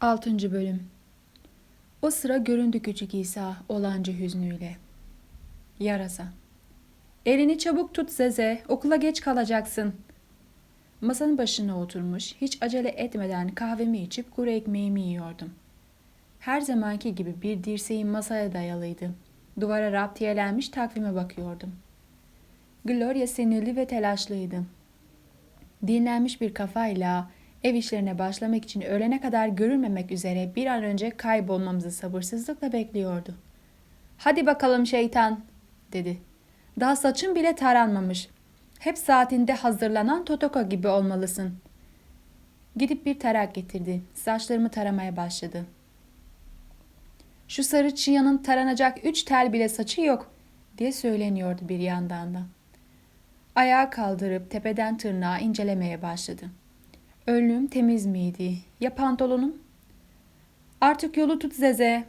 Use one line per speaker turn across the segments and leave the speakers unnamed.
6. Bölüm O sıra göründü küçük İsa olanca hüznüyle. Yarasa Elini çabuk tut Zeze, okula geç kalacaksın. Masanın başına oturmuş, hiç acele etmeden kahvemi içip kuru ekmeğimi yiyordum. Her zamanki gibi bir dirseğim masaya dayalıydı. Duvara raptiyelenmiş takvime bakıyordum. Gloria sinirli ve telaşlıydı. Dinlenmiş bir kafayla ev işlerine başlamak için öğlene kadar görülmemek üzere bir an önce kaybolmamızı sabırsızlıkla bekliyordu. Hadi bakalım şeytan, dedi. Daha saçın bile taranmamış. Hep saatinde hazırlanan Totoka gibi olmalısın. Gidip bir tarak getirdi. Saçlarımı taramaya başladı. Şu sarı çıyanın taranacak üç tel bile saçı yok diye söyleniyordu bir yandan da. Ayağa kaldırıp tepeden tırnağa incelemeye başladı. Önlüğüm temiz miydi? Ya pantolonum? Artık yolu tut Zeze.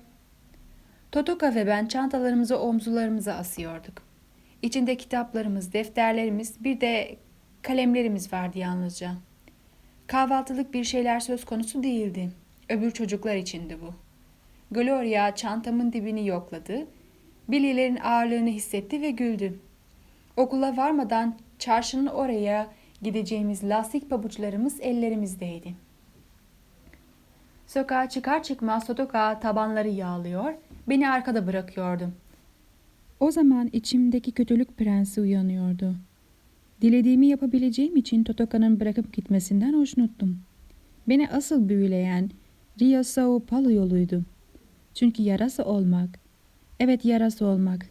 Totoka ve ben çantalarımızı omzularımıza asıyorduk. İçinde kitaplarımız, defterlerimiz, bir de kalemlerimiz vardı yalnızca. Kahvaltılık bir şeyler söz konusu değildi. Öbür çocuklar içindi bu. Gloria çantamın dibini yokladı. Billy'lerin ağırlığını hissetti ve güldü. Okula varmadan çarşının oraya gideceğimiz lastik pabuçlarımız ellerimizdeydi. Sokağa çıkar çıkmaz Totoka tabanları yağlıyor, beni arkada bırakıyordu. O zaman içimdeki kötülük prensi uyanıyordu. Dilediğimi yapabileceğim için Totoka'nın bırakıp gitmesinden hoşnuttum. Beni asıl büyüleyen Rio Sao Paulo yoluydu. Çünkü yarası olmak, evet yarası olmak.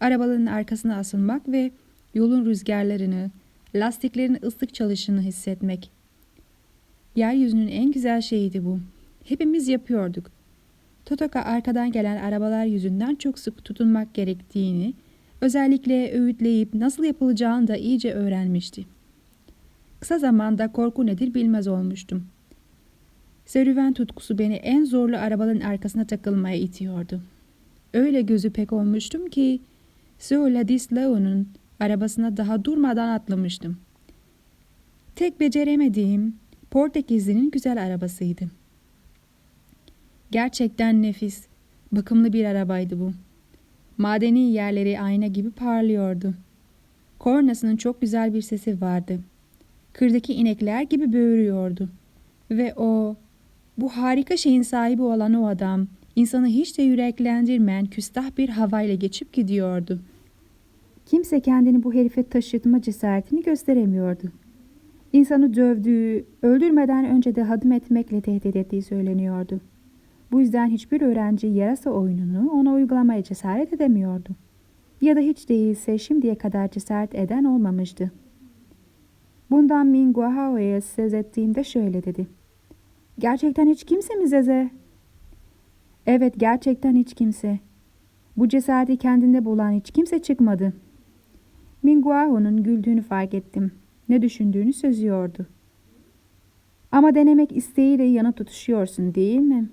Arabaların arkasına asılmak ve yolun rüzgarlarını, lastiklerin ıslık çalışını hissetmek. Yeryüzünün en güzel şeyiydi bu. Hepimiz yapıyorduk. Totoka arkadan gelen arabalar yüzünden çok sık tutunmak gerektiğini, özellikle öğütleyip nasıl yapılacağını da iyice öğrenmişti. Kısa zamanda korku nedir bilmez olmuştum. Serüven tutkusu beni en zorlu arabaların arkasına takılmaya itiyordu. Öyle gözü pek olmuştum ki Sir Ladislao'nun arabasına daha durmadan atlamıştım. Tek beceremediğim Portekizli'nin güzel arabasıydı. Gerçekten nefis, bakımlı bir arabaydı bu. Madeni yerleri ayna gibi parlıyordu. Kornasının çok güzel bir sesi vardı. Kırdaki inekler gibi böğürüyordu. Ve o, bu harika şeyin sahibi olan o adam, insanı hiç de yüreklendirmeyen küstah bir havayla geçip gidiyordu. Kimse kendini bu herife taşıtma cesaretini gösteremiyordu. İnsanı dövdüğü, öldürmeden önce de hadım etmekle tehdit ettiği söyleniyordu. Bu yüzden hiçbir öğrenci yarasa oyununu ona uygulamaya cesaret edemiyordu. Ya da hiç değilse şimdiye kadar cesaret eden olmamıştı. Bundan Minguahao'ya söz ettiğimde şöyle dedi. Gerçekten hiç kimse mi Zeze? Evet gerçekten hiç kimse. Bu cesareti kendinde bulan hiç kimse çıkmadı. Minguaho'nun güldüğünü fark ettim. Ne düşündüğünü sözüyordu. Ama denemek isteğiyle yana tutuşuyorsun değil mi?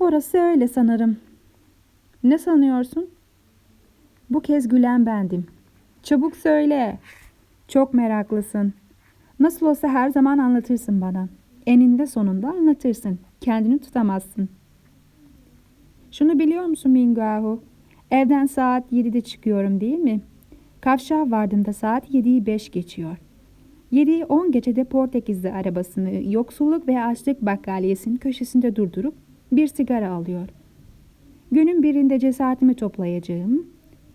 Orası öyle sanırım. Ne sanıyorsun? Bu kez gülen bendim. Çabuk söyle. Çok meraklısın. Nasıl olsa her zaman anlatırsın bana. Eninde sonunda anlatırsın. Kendini tutamazsın. Şunu biliyor musun Mingahu? Evden saat 7'de çıkıyorum değil mi? Kavşağa vardığımda saat 7'yi 5 geçiyor. 7'yi 10 gecede Portekizli arabasını yoksulluk ve açlık bakkaliyesinin köşesinde durdurup bir sigara alıyor. Günün birinde cesaretimi toplayacağım,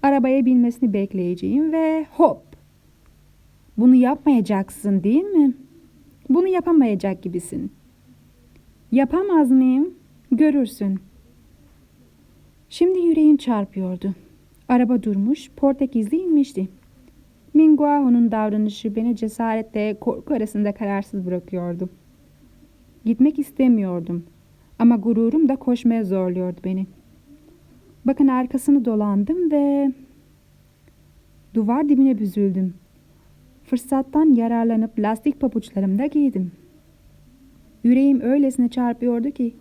arabaya binmesini bekleyeceğim ve hop! Bunu yapmayacaksın değil mi? Bunu yapamayacak gibisin. Yapamaz mıyım? Görürsün. Şimdi yüreğim çarpıyordu. Araba durmuş, Portekizli inmişti. Minguaho'nun davranışı beni cesaretle korku arasında kararsız bırakıyordu. Gitmek istemiyordum ama gururum da koşmaya zorluyordu beni. Bakın arkasını dolandım ve duvar dibine büzüldüm. Fırsattan yararlanıp lastik pabuçlarımı da giydim. Yüreğim öylesine çarpıyordu ki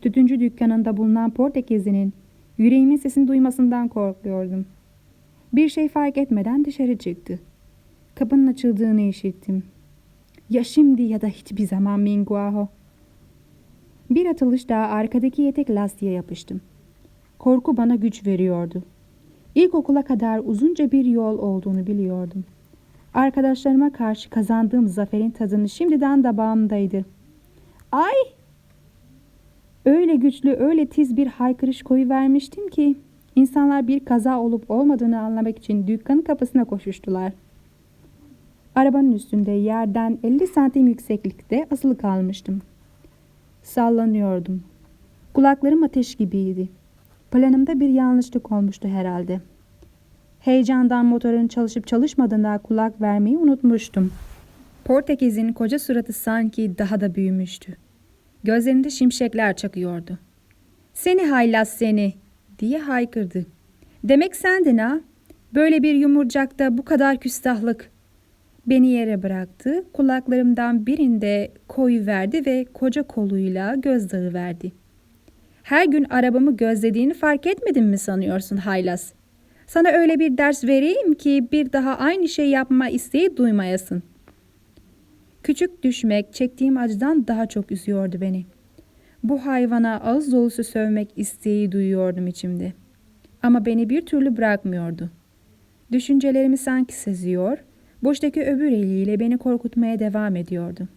tütüncü dükkanında bulunan Portekizli'nin yüreğimin sesini duymasından korkuyordum. Bir şey fark etmeden dışarı çıktı. Kapının açıldığını işittim. Ya şimdi ya da hiçbir zaman Minguaho. Bir atılış daha arkadaki yetek lastiğe yapıştım. Korku bana güç veriyordu. İlkokula kadar uzunca bir yol olduğunu biliyordum. Arkadaşlarıma karşı kazandığım zaferin tadını şimdiden dabağımdaydı. Ay! Öyle güçlü, öyle tiz bir haykırış koyu vermiştim ki insanlar bir kaza olup olmadığını anlamak için dükkanın kapısına koşuştular. Arabanın üstünde yerden 50 santim yükseklikte asılı kalmıştım. Sallanıyordum. Kulaklarım ateş gibiydi. Planımda bir yanlışlık olmuştu herhalde. Heyecandan motorun çalışıp çalışmadığına kulak vermeyi unutmuştum. Portekiz'in koca suratı sanki daha da büyümüştü. Gözlerinde şimşekler çakıyordu. Seni haylaz seni diye haykırdı. Demek sendin ha? Böyle bir yumurcakta bu kadar küstahlık. Beni yere bıraktı, kulaklarımdan birinde koyu verdi ve koca koluyla gözdağı verdi. Her gün arabamı gözlediğini fark etmedin mi sanıyorsun haylaz? Sana öyle bir ders vereyim ki bir daha aynı şey yapma isteği duymayasın. Küçük düşmek çektiğim acıdan daha çok üzüyordu beni. Bu hayvana ağız dolusu sövmek isteği duyuyordum içimde. Ama beni bir türlü bırakmıyordu. Düşüncelerimi sanki seziyor, boştaki öbür eliyle beni korkutmaya devam ediyordu.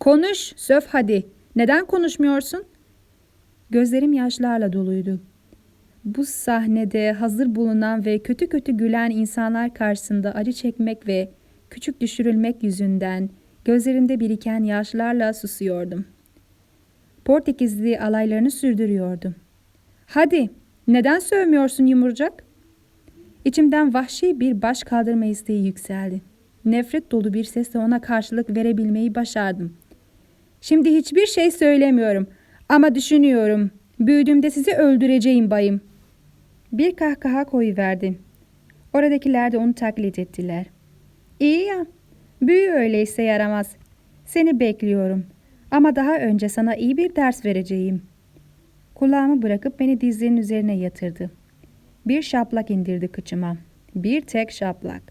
Konuş, söv hadi. Neden konuşmuyorsun? Gözlerim yaşlarla doluydu. Bu sahnede hazır bulunan ve kötü kötü gülen insanlar karşısında acı çekmek ve küçük düşürülmek yüzünden gözlerimde biriken yaşlarla susuyordum. Portekizli alaylarını sürdürüyordu. Hadi, neden sövmüyorsun yumurcak? İçimden vahşi bir baş kaldırma isteği yükseldi. Nefret dolu bir sesle ona karşılık verebilmeyi başardım. Şimdi hiçbir şey söylemiyorum ama düşünüyorum. Büyüdüğümde sizi öldüreceğim bayım. Bir kahkaha koyuverdi. Oradakiler de onu taklit ettiler. İyi ya, büyü öyleyse yaramaz. Seni bekliyorum. Ama daha önce sana iyi bir ders vereceğim. Kulağımı bırakıp beni dizlerinin üzerine yatırdı. Bir şaplak indirdi kıçıma. Bir tek şaplak.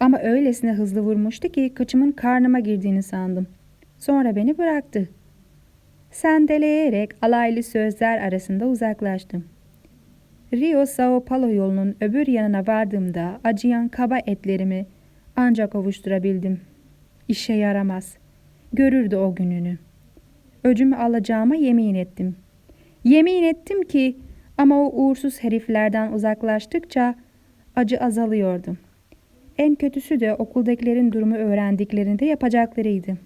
Ama öylesine hızlı vurmuştu ki kıçımın karnıma girdiğini sandım. Sonra beni bıraktı. Sendeleyerek alaylı sözler arasında uzaklaştım. Rio Sao Paulo yolunun öbür yanına vardığımda acıyan kaba etlerimi ancak ovuşturabildim. İşe yaramaz. Görürdü o gününü. Öcümü alacağıma yemin ettim. Yemin ettim ki ama o uğursuz heriflerden uzaklaştıkça acı azalıyordu. En kötüsü de okuldakilerin durumu öğrendiklerinde yapacaklarıydı.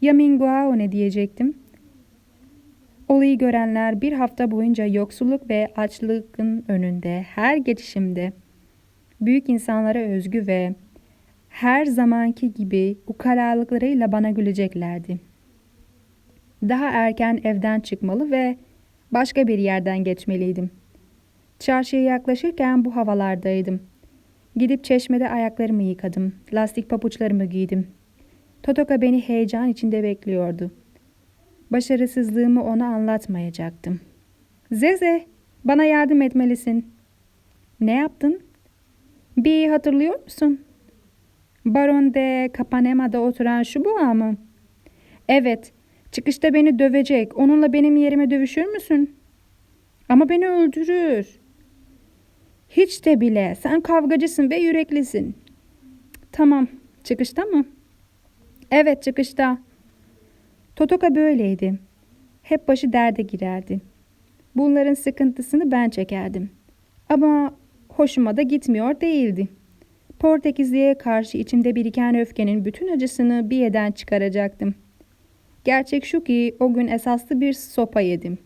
Ya Minguao ne diyecektim? Olayı görenler bir hafta boyunca yoksulluk ve açlığın önünde her geçişimde büyük insanlara özgü ve her zamanki gibi ukalalıklarıyla bana güleceklerdi. Daha erken evden çıkmalı ve başka bir yerden geçmeliydim. Çarşıya yaklaşırken bu havalardaydım. Gidip çeşmede ayaklarımı yıkadım. Lastik papuçlarımı giydim. Totoka beni heyecan içinde bekliyordu. Başarısızlığımı ona anlatmayacaktım. Zeze, bana yardım etmelisin. Ne yaptın? Bir hatırlıyor musun? Baron de Capanema'da oturan şu boğa mı? Evet, çıkışta beni dövecek. Onunla benim yerime dövüşür müsün? Ama beni öldürür. Hiç de bile. Sen kavgacısın ve yüreklisin. Tamam, çıkışta mı? Evet, çıkışta. Totoka böyleydi. Hep başı derde girerdi. Bunların sıkıntısını ben çekerdim. Ama hoşuma da gitmiyor değildi. Portekizli'ye karşı içimde biriken öfkenin bütün acısını bir eden çıkaracaktım. Gerçek şu ki o gün esaslı bir sopa yedim.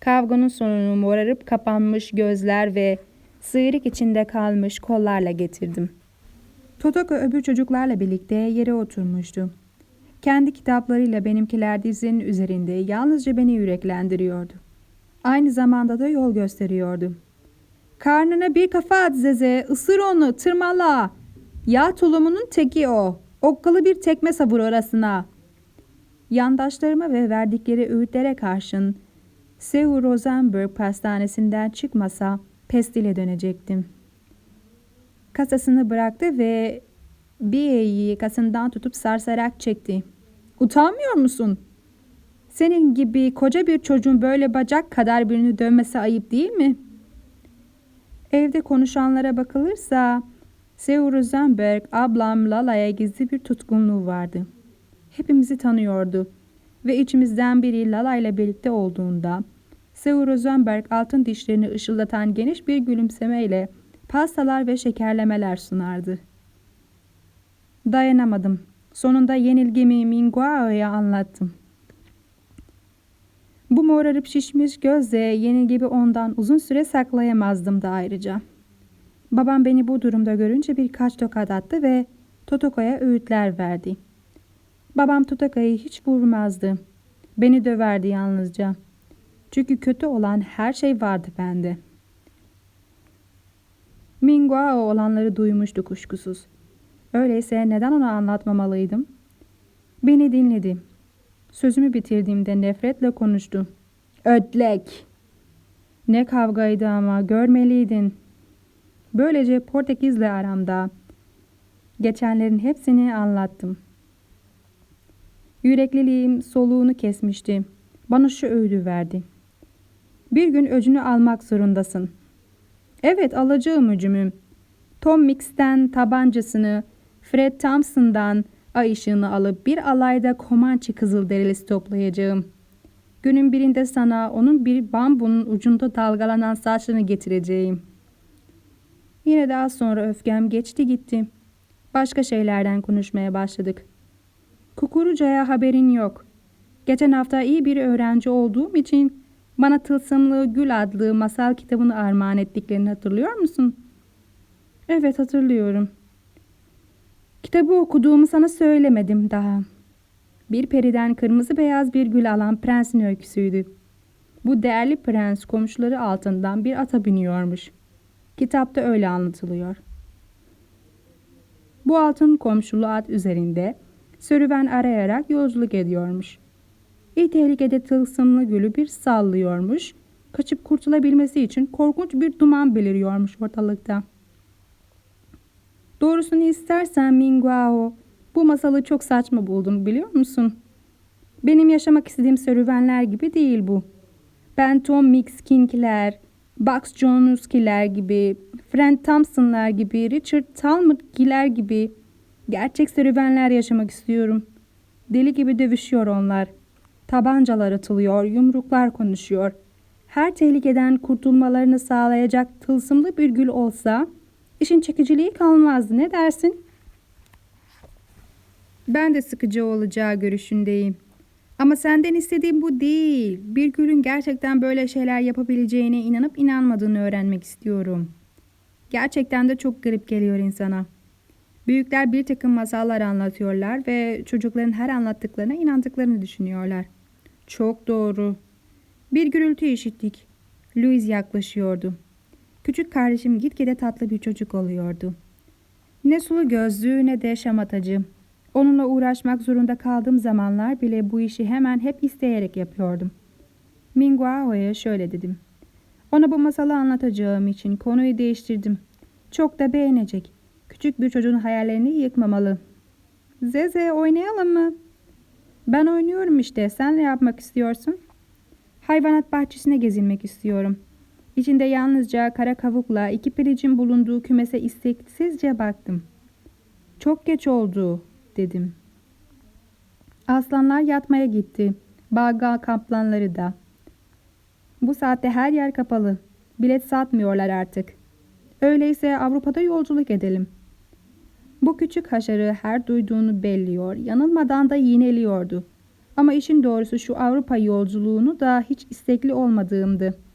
Kavganın sonunu morarıp kapanmış gözler ve sıyrık içinde kalmış kollarla getirdim. Totoka öbür çocuklarla birlikte yere oturmuştu. Kendi kitaplarıyla benimkiler dizinin üzerinde yalnızca beni yüreklendiriyordu. Aynı zamanda da yol gösteriyordu. Karnına bir kafa at Zeze, ısır onu, tırmala. Yağ tulumunun teki o. Okkalı bir tekme savur orasına. Yandaşlarıma ve verdikleri öğütlere karşın Seu Rosenberg pastanesinden çıkmasa pestile dönecektim. Kasasını bıraktı ve bir yakasından tutup sarsarak çekti. Utanmıyor musun? Senin gibi koca bir çocuğun böyle bacak kadar birini dövmesi ayıp değil mi? Evde konuşanlara bakılırsa Seu Rosenberg ablam Lala'ya gizli bir tutkunluğu vardı. Hepimizi tanıyordu ve içimizden biri Lala ile birlikte olduğunda Seu Rosenberg altın dişlerini ışıldatan geniş bir gülümsemeyle pastalar ve şekerlemeler sunardı. Dayanamadım. Sonunda yenilgimi Minguao'ya anlattım. Bu morarıp şişmiş gözle yenilgimi ondan uzun süre saklayamazdım da ayrıca. Babam beni bu durumda görünce birkaç tokat attı ve Totoko'ya öğütler verdi. Babam Totoko'yu hiç vurmazdı. Beni döverdi yalnızca. Çünkü kötü olan her şey vardı bende. Minguao olanları duymuştu kuşkusuz. Öyleyse neden ona anlatmamalıydım? Beni dinledi. Sözümü bitirdiğimde nefretle konuştu. Ödlek! Ne kavgaydı ama görmeliydin. Böylece Portekiz'le aramda geçenlerin hepsini anlattım. Yürekliliğim soluğunu kesmişti. Bana şu öğüdü verdi. Bir gün öcünü almak zorundasın. Evet alacağım öcümü. Tom Mix'ten tabancasını, Fred Thompson'dan ay ışığını alıp bir alayda Komançı Kızılderilisi toplayacağım. Günün birinde sana onun bir bambunun ucunda dalgalanan saçlarını getireceğim. Yine daha sonra öfkem geçti gitti. Başka şeylerden konuşmaya başladık. Kukuruca'ya haberin yok. Geçen hafta iyi bir öğrenci olduğum için bana Tılsımlı Gül adlı masal kitabını armağan ettiklerini hatırlıyor musun? Evet hatırlıyorum. Kitabı okuduğumu sana söylemedim daha. Bir periden kırmızı beyaz bir gül alan prensin öyküsüydü. Bu değerli prens komşuları altından bir ata biniyormuş. Kitapta öyle anlatılıyor. Bu altın komşulu at üzerinde sörüven arayarak yolculuk ediyormuş. İlk tehlikede tılsımlı gülü bir sallıyormuş. Kaçıp kurtulabilmesi için korkunç bir duman beliriyormuş ortalıkta. Doğrusunu istersen Minguao, bu masalı çok saçma buldum biliyor musun? Benim yaşamak istediğim serüvenler gibi değil bu. Ben Tom Mix King'ler, Bugs Jones'kiler gibi, Frank Thompson'lar gibi, Richard Talmadge'ler gibi gerçek serüvenler yaşamak istiyorum. Deli gibi dövüşüyor onlar. Tabancalar atılıyor, yumruklar konuşuyor. Her tehlikeden kurtulmalarını sağlayacak tılsımlı bir gül olsa işin çekiciliği kalmazdı. Ne dersin? Ben de sıkıcı olacağı görüşündeyim. Ama senden istediğim bu değil. Bir gülün gerçekten böyle şeyler yapabileceğine inanıp inanmadığını öğrenmek istiyorum. Gerçekten de çok garip geliyor insana. Büyükler bir takım masallar anlatıyorlar ve çocukların her anlattıklarına inandıklarını düşünüyorlar. Çok doğru. Bir gürültü işittik. Louis yaklaşıyordu. Küçük kardeşim gitgide tatlı bir çocuk oluyordu. Ne sulu gözlü ne de şamatacı. Onunla uğraşmak zorunda kaldığım zamanlar bile bu işi hemen hep isteyerek yapıyordum. Minguao'ya şöyle dedim. Ona bu masalı anlatacağım için konuyu değiştirdim. Çok da beğenecek. Küçük bir çocuğun hayallerini yıkmamalı. Zeze oynayalım mı? Ben oynuyorum işte. Sen ne yapmak istiyorsun? Hayvanat bahçesine gezinmek istiyorum. İçinde yalnızca kara kavukla iki pilicin bulunduğu kümese isteksizce baktım. Çok geç oldu dedim. Aslanlar yatmaya gitti. Baga kaplanları da. Bu saatte her yer kapalı. Bilet satmıyorlar artık. Öyleyse Avrupa'da yolculuk edelim. Bu küçük haşarı her duyduğunu belliyor, yanılmadan da yineliyordu. Ama işin doğrusu şu Avrupa yolculuğunu da hiç istekli olmadığımdı.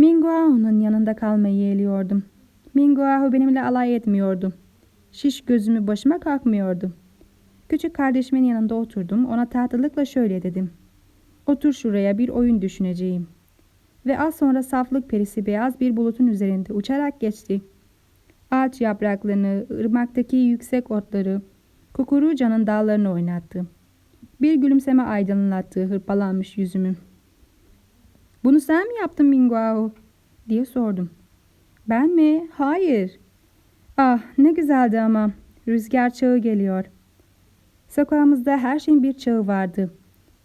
Minguao'nun yanında kalmayı yeğliyordum. Minguao benimle alay etmiyordu. Şiş gözümü başıma kalkmıyordu. Küçük kardeşimin yanında oturdum. Ona tatlılıkla şöyle dedim. Otur şuraya bir oyun düşüneceğim. Ve az sonra saflık perisi beyaz bir bulutun üzerinde uçarak geçti. Ağaç yapraklarını, ırmaktaki yüksek otları, kukurucanın dallarını oynattı. Bir gülümseme aydınlattı hırpalanmış yüzümü. Bunu sen mi yaptın Minguao? diye sordum. Ben mi? Hayır. Ah ne güzeldi ama. Rüzgar çağı geliyor. Sokağımızda her şeyin bir çağı vardı.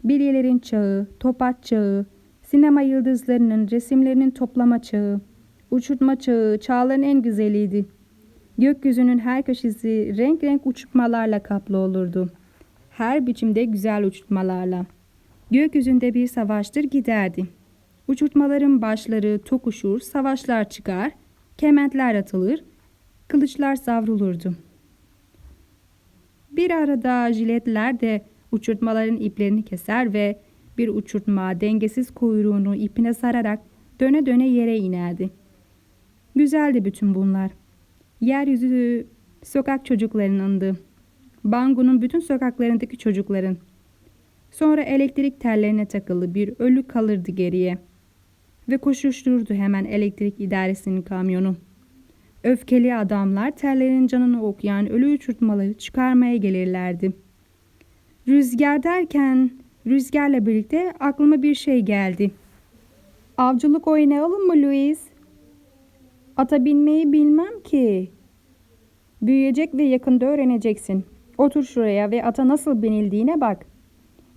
Bilyelerin çağı, topaç çağı, sinema yıldızlarının resimlerinin toplama çağı, uçurtma çağı çağların en güzeliydi. Gökyüzünün her köşesi renk renk uçurtmalarla kaplı olurdu. Her biçimde güzel uçurtmalarla. Gökyüzünde bir savaştır giderdi. Uçurtmaların başları tokuşur, savaşlar çıkar, kementler atılır, kılıçlar savrulurdu. Bir arada jiletler de uçurtmaların iplerini keser ve bir uçurtma dengesiz kuyruğunu ipine sararak döne döne yere inerdi. Güzeldi bütün bunlar. Yeryüzü sokak çocuklarınındı. Bangu'nun bütün sokaklarındaki çocukların. Sonra elektrik tellerine takılı bir ölü kalırdı geriye. Ve koşuştururdu hemen elektrik idaresinin kamyonu. Öfkeli adamlar tellerin canını okuyan ölü uçurtmaları çıkarmaya gelirlerdi. Rüzgar derken rüzgarla birlikte aklıma bir şey geldi. Avcılık oynayalım mı Louis? Ata binmeyi bilmem ki. Büyüyecek ve yakında öğreneceksin. Otur şuraya ve ata nasıl binildiğine bak.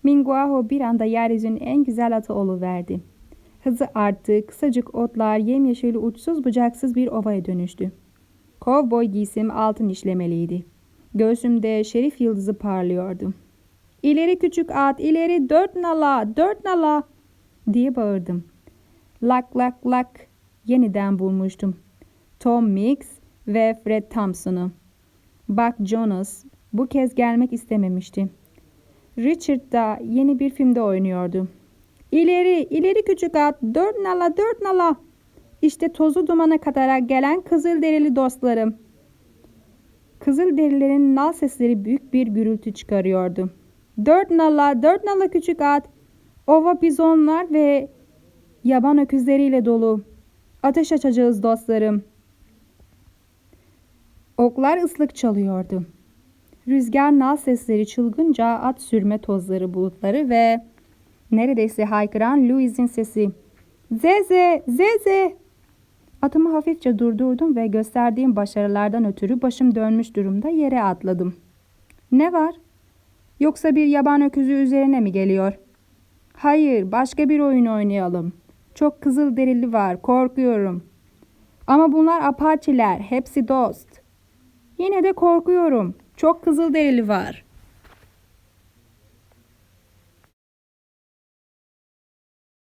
Minguaho bir anda yeryüzünün en güzel atı oluverdi. Hızı arttı, kısacık otlar yemyeşil uçsuz bucaksız bir ovaya dönüştü. Kovboy giysim altın işlemeliydi. Göğsümde şerif yıldızı parlıyordu. İleri küçük at, ileri dört nala, dört nala diye bağırdım. Lak lak lak yeniden bulmuştum. Tom Mix ve Fred Thompson'ı. Buck Jonas bu kez gelmek istememişti. Richard da yeni bir filmde oynuyordu. İleri, ileri küçük at, dört nala, dört nala. İşte tozu dumana katarak gelen Kızılderili dostlarım. Kızılderililerin nal sesleri büyük bir gürültü çıkarıyordu. Dört nala, dört nala küçük at. Ova bizonlar ve yaban öküzleriyle dolu. Ateş açacağız dostlarım. Oklar ıslık çalıyordu. Rüzgar nal sesleri çılgınca at sürme tozları bulutları ve neredeyse haykıran Louis'in sesi. Zeze, zeze. Atımı hafifçe durdurdum ve gösterdiğim başarılardan ötürü başım dönmüş durumda yere atladım. Ne var? Yoksa bir yaban öküzü üzerine mi geliyor? Hayır, başka bir oyun oynayalım. Çok kızıl derili var, korkuyorum. Ama bunlar apaçiler, hepsi dost. Yine de korkuyorum. Çok kızıl derili var.